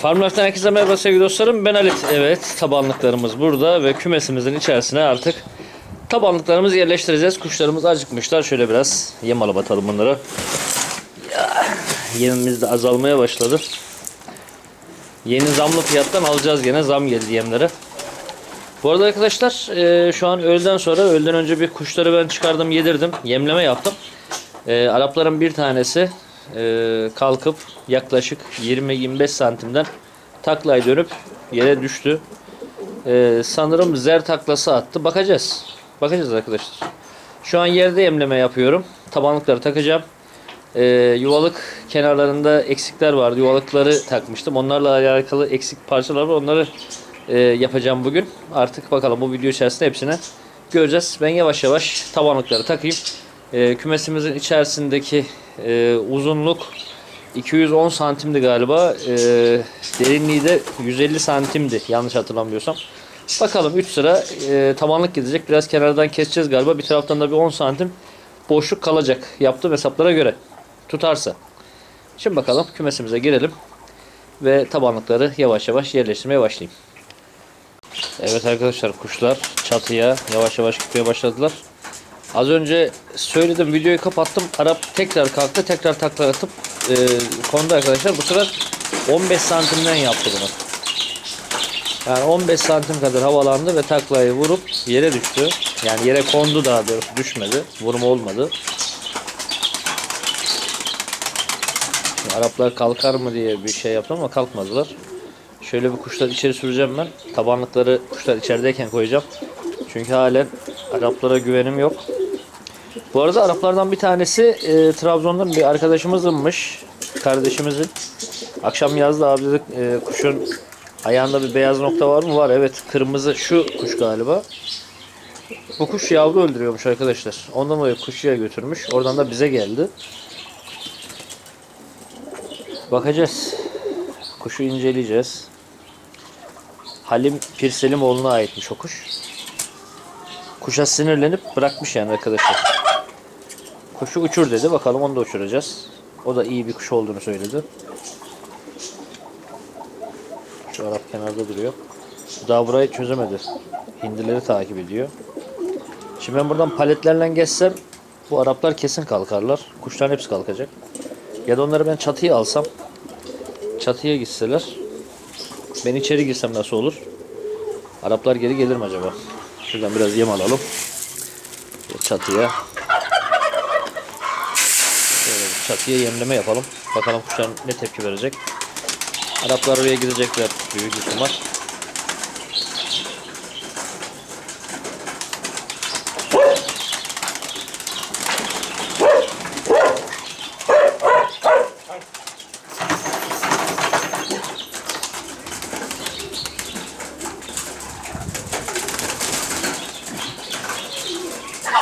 Farmlife'den herkese merhaba sevgili dostlarım. Ben Halit. Evet tabanlıklarımız burada ve kümesimizin içerisine artık tabanlıklarımızı yerleştireceğiz. Kuşlarımız acıkmışlar. Şöyle biraz yem alıp atalım bunları. Ya, yemimiz de azalmaya başladı. Yeni zamlı fiyattan alacağız gene. Zam geldi yemlere. Bu arada arkadaşlar e, şu an öğleden sonra öğleden önce bir kuşları ben çıkardım yedirdim. Yemleme yaptım. E, Arapların bir tanesi e, kalkıp yaklaşık 20-25 santimden taklaya dönüp yere düştü. E, sanırım zer taklası attı. Bakacağız. Bakacağız arkadaşlar. Şu an yerde yemleme yapıyorum. Tabanlıkları takacağım. E, yuvalık kenarlarında eksikler vardı. Yuvalıkları takmıştım. Onlarla alakalı eksik parçalar var. Onları e, yapacağım bugün. Artık bakalım bu video içerisinde hepsini göreceğiz. Ben yavaş yavaş tabanlıkları takayım. E, kümesimizin içerisindeki e, uzunluk 210 santimdi galiba. E, derinliği de 150 santimdi yanlış hatırlamıyorsam. Bakalım 3 sıra e, tabanlık gidecek. Biraz kenardan keseceğiz galiba. Bir taraftan da bir 10 santim boşluk kalacak. Yaptığım hesaplara göre. Tutarsa. Şimdi bakalım kümesimize girelim. Ve tabanlıkları yavaş yavaş yerleştirmeye başlayayım. Evet arkadaşlar kuşlar çatıya yavaş yavaş gitmeye başladılar. Az önce söyledim videoyu kapattım. Arap tekrar kalktı tekrar takla atıp e, kondu arkadaşlar. Bu sefer 15 santimden yaptı bunu. Yani 15 santim kadar havalandı ve taklayı vurup yere düştü. Yani yere kondu daha doğrusu düşmedi. Vurma olmadı. Şimdi Araplar kalkar mı diye bir şey yaptım ama kalkmadılar. Şöyle bir kuşlar içeri süreceğim ben. Tabanlıkları kuşlar içerideyken koyacağım. Çünkü halen Araplara güvenim yok. Bu arada Araplardan bir tanesi e, Trabzon'dan bir arkadaşımızınmış. Kardeşimizin. Akşam yazdı abi dedik e, kuşun ayağında bir beyaz nokta var mı? Var evet. Kırmızı şu kuş galiba. Bu kuş yavru öldürüyormuş arkadaşlar. Ondan dolayı kuşuya götürmüş. Oradan da bize geldi. Bakacağız. Kuşu inceleyeceğiz. Halim Pirselimoğlu'na aitmiş o kuş. Kuşa sinirlenip bırakmış yani arkadaşlar. Kuşu uçur dedi. Bakalım onu da uçuracağız. O da iyi bir kuş olduğunu söyledi. Şu Arap kenarda duruyor. Daha burayı çözemedi. Hindileri takip ediyor. Şimdi ben buradan paletlerle geçsem bu Araplar kesin kalkarlar. Kuşların hepsi kalkacak. Ya da onları ben çatıya alsam çatıya gitseler ben içeri girsem nasıl olur? Araplar geri gelir mi acaba? Şuradan biraz yem alalım. Çatıya. Çatıya yemleme yapalım. Bakalım kuşlar ne tepki verecek. Araplar oraya gidecekler büyük ihtimal.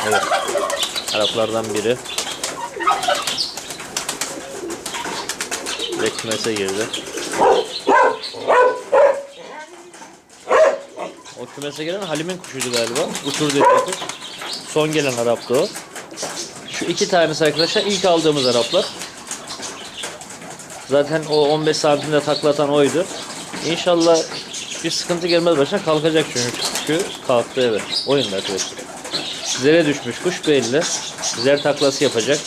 Evet. Araplardan biri. Ve girdi. O kümese gelen Halim'in kuşuydu galiba. Uçur dedi. Son gelen Arap'tı o. Şu iki tanesi arkadaşlar ilk aldığımız Araplar. Zaten o 15 santimde taklatan oydu. İnşallah bir sıkıntı gelmez başına kalkacak çünkü. Kalktı evet. Oyunda arkadaşlar. Zere düşmüş kuş belli. Zer taklası yapacak.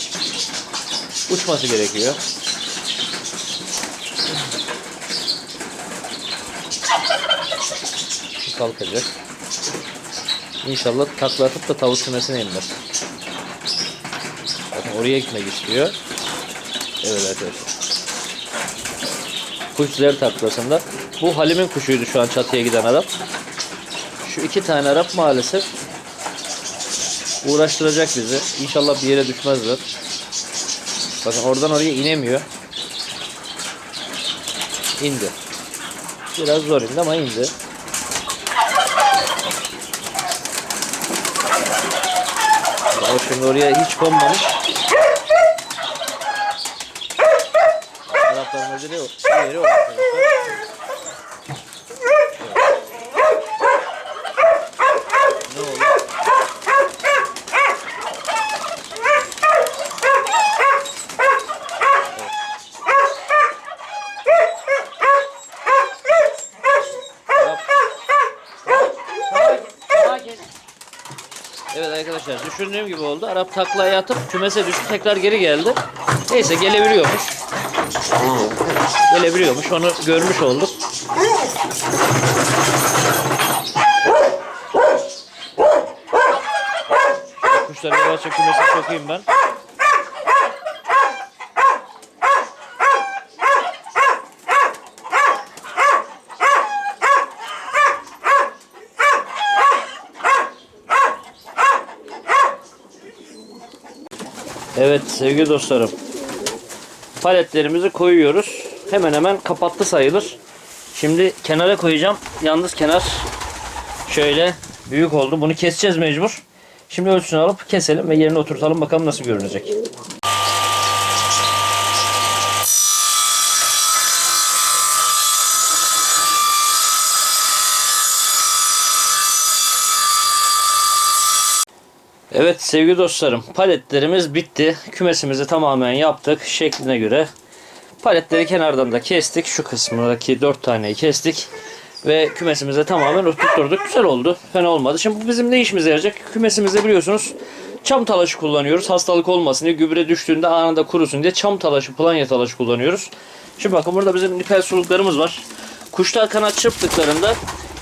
Uçması gerekiyor. Kalkacak. İnşallah takla atıp da tavuk kümesine inmez. Bakın oraya gitmek istiyor. Evet arkadaşlar. Kuş zer taklasında. Bu Halim'in kuşuydu şu an çatıya giden Arap. Şu iki tane Arap maalesef uğraştıracak bizi. İnşallah bir yere düşmezler. Bakın oradan oraya inemiyor. İndi. Biraz zor indi ama indi. O şimdi oraya hiç konmamış. Arapların ödeli o. Yeri o arkadaşlar. Ne oldu? Evet arkadaşlar düşündüğüm gibi oldu. Arap taklaya atıp kümese düştü tekrar geri geldi. Neyse gelebiliyormuş. Gelebiliyormuş onu görmüş olduk. Kuşları yavaşça kümese sokayım ben. Evet sevgili dostlarım. Paletlerimizi koyuyoruz. Hemen hemen kapattı sayılır. Şimdi kenara koyacağım. Yalnız kenar şöyle büyük oldu. Bunu keseceğiz mecbur. Şimdi ölçüsünü alıp keselim ve yerine oturtalım. Bakalım nasıl görünecek. Evet sevgili dostlarım paletlerimiz bitti. Kümesimizi tamamen yaptık şekline göre. Paletleri kenardan da kestik. Şu kısmındaki 4 taneyi kestik. Ve kümesimize tamamen oturtturduk. Güzel oldu. Fena olmadı. Şimdi bu bizim ne işimize yarayacak? Kümesimizde biliyorsunuz çam talaşı kullanıyoruz. Hastalık olmasın diye gübre düştüğünde anında kurusun diye çam talaşı, planya talaşı kullanıyoruz. Şimdi bakın burada bizim nipel suluklarımız var. Kuşlar kanat çırptıklarında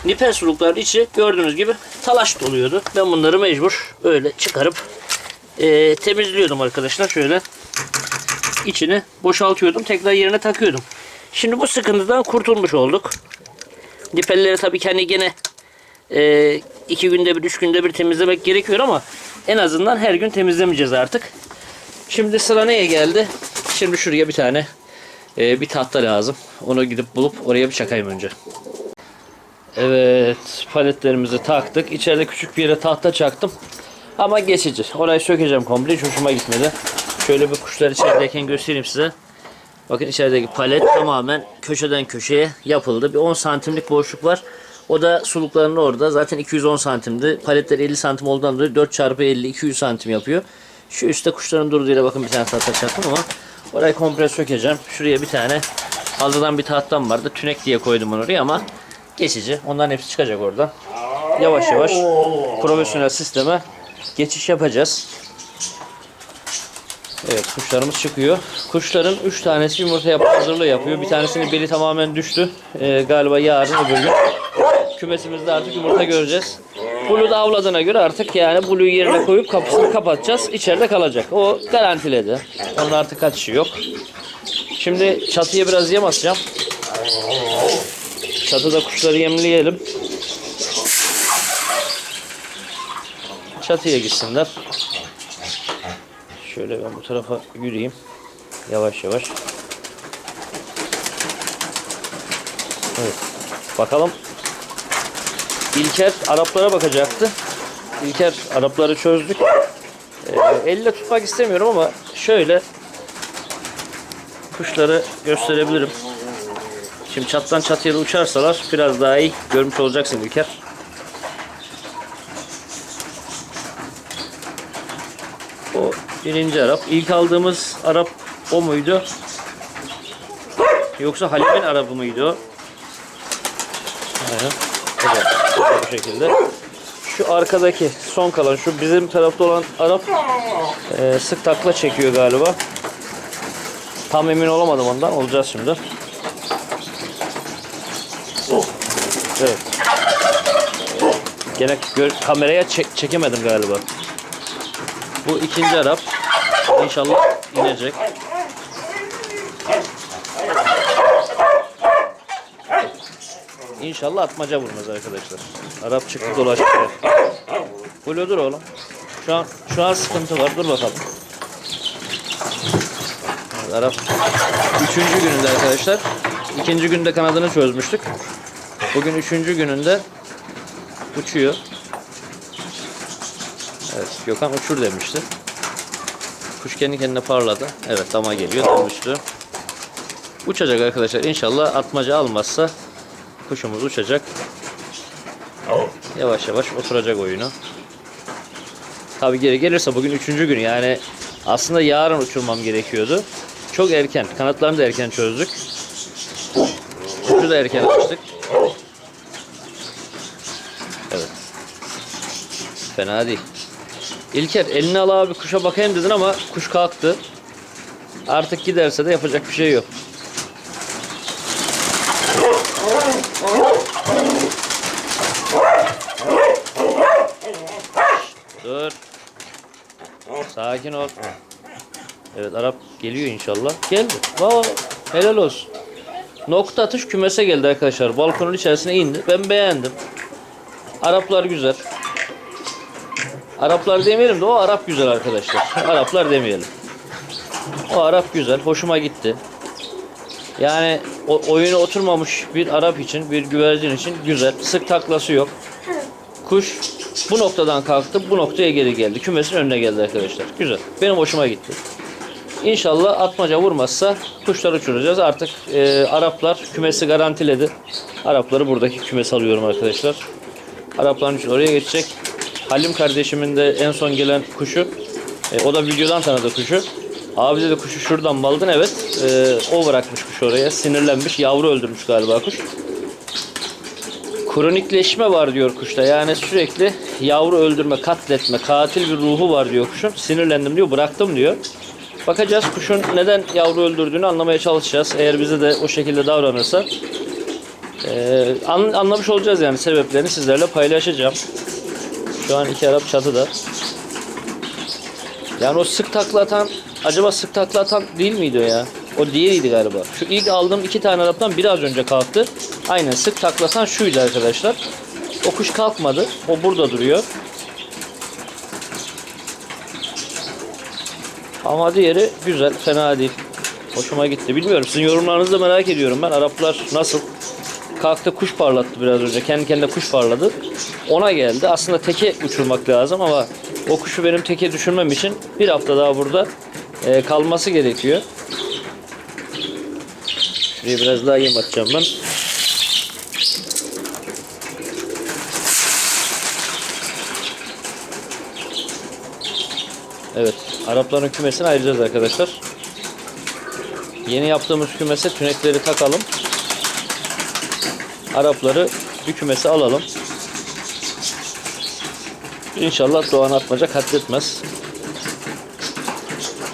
nipel sulukların içi gördüğünüz gibi talaş doluyordu. Ben bunları mecbur böyle çıkarıp eee, temizliyordum arkadaşlar. Şöyle içini boşaltıyordum. Tekrar yerine takıyordum. Şimdi bu sıkıntıdan kurtulmuş olduk. Nipelleri tabii kendi gene eee, iki günde bir, üç günde bir temizlemek gerekiyor ama en azından her gün temizlemeyeceğiz artık. Şimdi sıra neye geldi? Şimdi şuraya bir tane eee, bir tahta lazım. Onu gidip bulup oraya bir çakayım önce. Evet paletlerimizi taktık. İçeride küçük bir yere tahta çaktım. Ama geçici. Orayı sökeceğim komple. Hiç hoşuma gitmedi. Şöyle bir kuşlar içerideyken göstereyim size. Bakın içerideki palet tamamen köşeden köşeye yapıldı. Bir 10 santimlik boşluk var. O da sulukların orada. Zaten 210 santimdi. Paletler 50 santim olduğundan dolayı 4 çarpı 50 200 santim yapıyor. Şu üstte kuşların durduğu yere bakın bir tane tahta çaktım ama orayı komple sökeceğim. Şuraya bir tane fazladan bir tahtam vardı. Tünek diye koydum onu oraya ama geçici. Onların hepsi çıkacak oradan. Yavaş yavaş profesyonel sisteme geçiş yapacağız. Evet kuşlarımız çıkıyor. Kuşların 3 tanesi yumurta yapma hazırlığı yapıyor. Bir tanesinin beli tamamen düştü. Ee, galiba yarın öbür gün. Kümesimizde artık yumurta göreceğiz. Blue da avladığına göre artık yani Blue'yu yerine koyup kapısını kapatacağız. İçeride kalacak. O garantiledi. Onun artık kaçışı yok. Şimdi çatıya biraz yem atacağım. Çatıda kuşları yemleyelim. Çatıya gitsinler. Şöyle ben bu tarafa yürüyeyim. Yavaş yavaş. Evet. Bakalım. İlker Araplara bakacaktı. İlker Arapları çözdük. Ee, elle tutmak istemiyorum ama şöyle kuşları gösterebilirim. Şimdi çattan çatıya da uçarsalar biraz daha iyi görmüş olacaksın İlker. O birinci Arap. İlk aldığımız Arap o muydu? Yoksa Halim'in Arap'ı mıydı o? Da bu şekilde. Şu arkadaki son kalan şu bizim tarafta olan Arap e, sık takla çekiyor galiba. Tam emin olamadım ondan. Olacağız şimdi. Evet. Gene gör- kameraya çek- çekemedim galiba. Bu ikinci Arap. İnşallah inecek. İnşallah atmaca vurmaz arkadaşlar. Arap çıktı dolaştı. Bulu dur oğlum. Şu an şu an sıkıntı var. Dur bakalım. Arap üçüncü gününde arkadaşlar. İkinci günde kanadını çözmüştük. Bugün üçüncü gününde uçuyor. Evet Gökhan uçur demişti. Kuş kendi kendine parladı. Evet dama geliyor dönmüştü. Uçacak arkadaşlar. İnşallah atmaca almazsa kuşumuz uçacak. Yavaş yavaş oturacak oyunu. Tabi geri gelirse bugün üçüncü gün yani aslında yarın uçurmam gerekiyordu. Çok erken. Kanatlarını da erken çözdük. Ucu da erken açtık. Evet. Fena değil. İlker elini al abi kuşa bakayım dedin ama kuş kalktı. Artık giderse de yapacak bir şey yok. Dur. Sakin ol. Evet Arap geliyor inşallah. Geldi. Wow, helal olsun. Nokta atış kümese geldi arkadaşlar. Balkonun içerisine indi. Ben beğendim. Araplar güzel. Araplar demeyelim de o Arap güzel arkadaşlar. Araplar demeyelim. O Arap güzel. Hoşuma gitti. Yani o, oyuna oturmamış bir Arap için, bir güvercin için güzel. Sık taklası yok. Kuş bu noktadan kalktı, bu noktaya geri geldi. Kümesin önüne geldi arkadaşlar. Güzel. Benim hoşuma gitti. İnşallah atmaca vurmazsa kuşlar uçuracağız. Artık e, Araplar kümesi garantiledi. Arapları buradaki kümesi alıyorum arkadaşlar. Arapların oraya geçecek. Halim kardeşimin de en son gelen kuşu. e, o da videodan tanıdı kuşu. Abi dedi kuşu şuradan mı aldın? Evet. E, o bırakmış kuşu oraya. Sinirlenmiş. Yavru öldürmüş galiba kuş. Kronikleşme var diyor kuşta. Yani sürekli yavru öldürme, katletme, katil bir ruhu var diyor kuşun. Sinirlendim diyor, bıraktım diyor. Bakacağız kuşun neden yavru öldürdüğünü anlamaya çalışacağız. Eğer bize de o şekilde davranırsa an- anlamış olacağız yani sebeplerini sizlerle paylaşacağım. Şu an iki Arap çatıda. Yani o sık takla atan acaba sık takla atan değil miydi o ya? O diğeriydi galiba. Şu ilk aldığım iki tane Arap'tan biraz önce kalktı. Aynen sık taklatan şuydu arkadaşlar. O kuş kalkmadı. O burada duruyor. Ama diğeri güzel, fena değil. Hoşuma gitti. Bilmiyorum sizin yorumlarınızı da merak ediyorum ben. Araplar nasıl? Kalktı kuş parlattı biraz önce. Kendi kendine kuş parladı. Ona geldi. Aslında teke uçurmak lazım ama o kuşu benim teke düşürmem için bir hafta daha burada e, kalması gerekiyor. Şuraya biraz daha yem atacağım ben. Evet. Arapların kümesini ayıracağız arkadaşlar. Yeni yaptığımız kümese tünekleri takalım. Arapları bir kümese alalım. İnşallah Doğan Atmaca katletmez.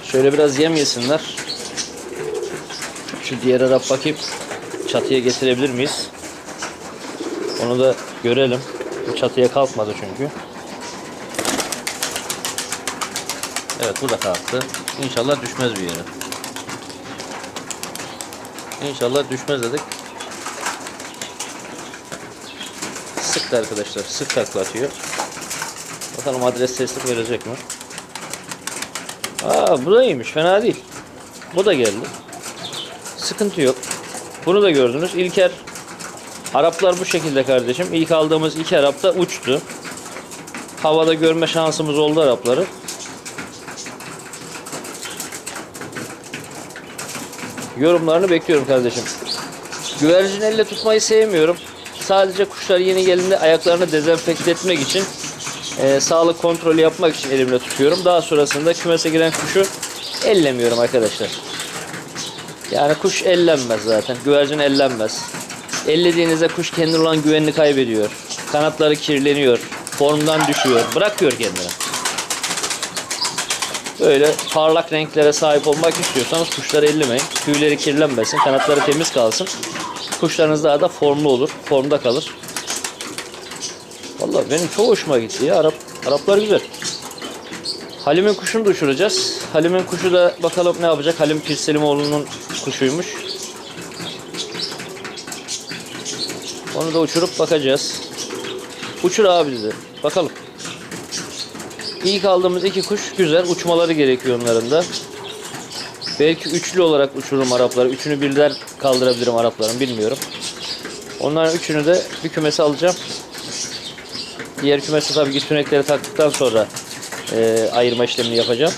Şöyle biraz yem yesinler. Şu diğer Arap bakayım çatıya getirebilir miyiz? Onu da görelim. Bu çatıya kalkmadı çünkü. Evet bu da kalktı. İnşallah düşmez bir yere. İnşallah düşmez dedik. Sıktı arkadaşlar. Sık taklatıyor. Bakalım adres teslim verecek mi? Aa bu da iyiymiş. Fena değil. Bu da geldi. Sıkıntı yok. Bunu da gördünüz. İlker Araplar bu şekilde kardeşim. İlk aldığımız iki Arap da uçtu. Havada görme şansımız oldu Arapları. Yorumlarını bekliyorum kardeşim. Güvercin elle tutmayı sevmiyorum. Sadece kuşlar yeni geldiğinde ayaklarını dezenfekte etmek için e, sağlık kontrolü yapmak için elimle tutuyorum. Daha sonrasında kümese giren kuşu ellemiyorum arkadaşlar. Yani kuş ellenmez zaten. Güvercin ellenmez. Ellediğinizde kuş kendine olan güvenini kaybediyor. Kanatları kirleniyor. Formdan düşüyor. Bırakıyor kendini. Böyle parlak renklere sahip olmak istiyorsanız kuşları ellemeyin. Tüyleri kirlenmesin, kanatları temiz kalsın. Kuşlarınız daha da formlu olur, formda kalır. Vallahi benim çok hoşuma gitti ya. Arap, Araplar güzel. Halim'in kuşunu da uçuracağız. Halim'in kuşu da bakalım ne yapacak. Halim Pirselimoğlu'nun kuşuymuş. Onu da uçurup bakacağız. Uçur abi dedi. Bakalım. İlk aldığımız iki kuş güzel. Uçmaları gerekiyor onların da. Belki üçlü olarak uçururum Arapları. Üçünü birden kaldırabilirim Arapların bilmiyorum. Onların üçünü de bir kümese alacağım. Diğer kümese tabii ki tünekleri taktıktan sonra e, ayırma işlemini yapacağım.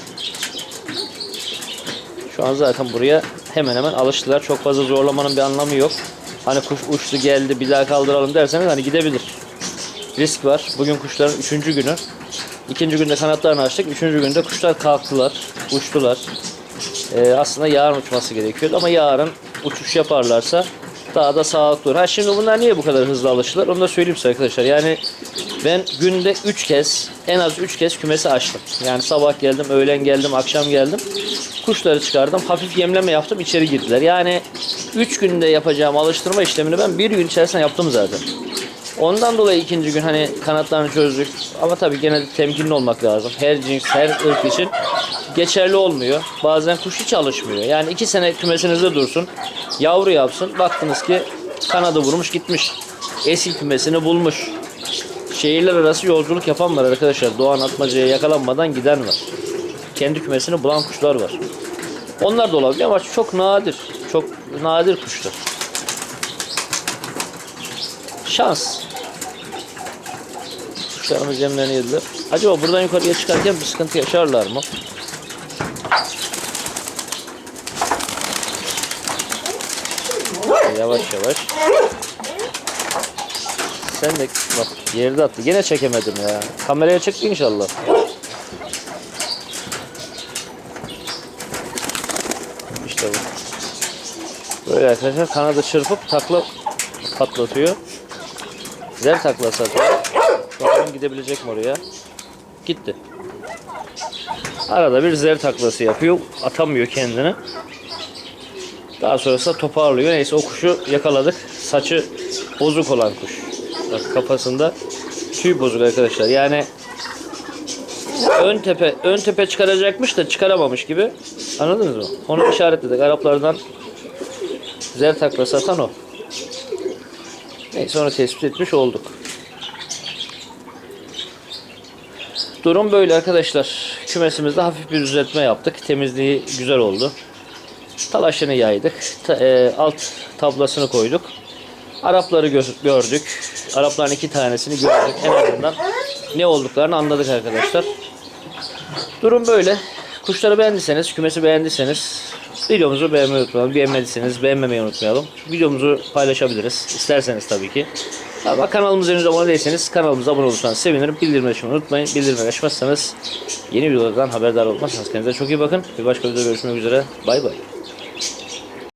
Şu an zaten buraya hemen hemen alıştılar. Çok fazla zorlamanın bir anlamı yok. Hani kuş uçtu geldi bir daha kaldıralım derseniz hani gidebilir. Risk var. Bugün kuşların üçüncü günü. İkinci günde kanatlarını açtık. Üçüncü günde kuşlar kalktılar. Uçtular. Ee, aslında yarın uçması gerekiyordu ama yarın uçuş yaparlarsa Daha da sağlıklı olur. Ha şimdi bunlar niye bu kadar hızlı alıştılar? Onu da söyleyeyim size arkadaşlar. Yani ben günde 3 kez, en az 3 kez kümesi açtım. Yani sabah geldim, öğlen geldim, akşam geldim. Kuşları çıkardım. Hafif yemleme yaptım, içeri girdiler. Yani 3 günde yapacağım alıştırma işlemini ben bir gün içerisinde yaptım zaten. Ondan dolayı ikinci gün hani kanatlarını çözdük. Ama tabii gene temkinli olmak lazım. Her cins, her ırk için geçerli olmuyor. Bazen kuş hiç alışmıyor. Yani iki sene kümesinizde dursun. Yavru yapsın. Baktınız ki kanadı vurmuş gitmiş. Eski kümesini bulmuş. Şehirler arası yolculuk yapan var arkadaşlar. Doğan atmacaya yakalanmadan giden var. Kendi kümesini bulan kuşlar var. Onlar da olabilir ama çok nadir. Çok nadir kuşlar. Şans. Kuşlarımız yemlerini yediler. Acaba buradan yukarıya çıkarken bir sıkıntı yaşarlar mı? Yavaş yavaş. Sen de bak yerde attı. Gene çekemedim ya. Kameraya çıktı inşallah. İşte bu. Böyle arkadaşlar kanadı çırpıp takla patlatıyor. Taklası atıyor. Bakalım gidebilecek mi oraya? Gitti. Arada bir zer taklası yapıyor. Atamıyor kendini. Daha sonrasında toparlıyor. Neyse o kuşu yakaladık. Saçı bozuk olan kuş. Bak kafasında tüy bozuk arkadaşlar. Yani ön tepe ön tepe çıkaracakmış da çıkaramamış gibi. Anladınız mı? Onu işaretledik. Araplardan zer taklası atan o. Neyse onu tespit etmiş olduk. Durum böyle arkadaşlar. Kümesimizde hafif bir düzeltme yaptık. Temizliği güzel oldu. Talaşını yaydık. Ta- e, alt tablasını koyduk. Arapları gö- gördük. Arapların iki tanesini gördük. En azından ne olduklarını anladık arkadaşlar. Durum böyle. Kuşları beğendiyseniz, kümesi beğendiyseniz videomuzu beğenmeyi unutmayalım. Beğenmediyseniz beğenmemeyi unutmayalım. Videomuzu paylaşabiliriz. İsterseniz tabii ki. Ama kanalımıza henüz abone değilseniz kanalımıza abone olursanız sevinirim. Bildirim açmayı unutmayın. Bildirim açmazsanız yeni videolardan haberdar olmazsanız kendinize çok iyi bakın. Bir başka videoda görüşmek üzere. Bay bay.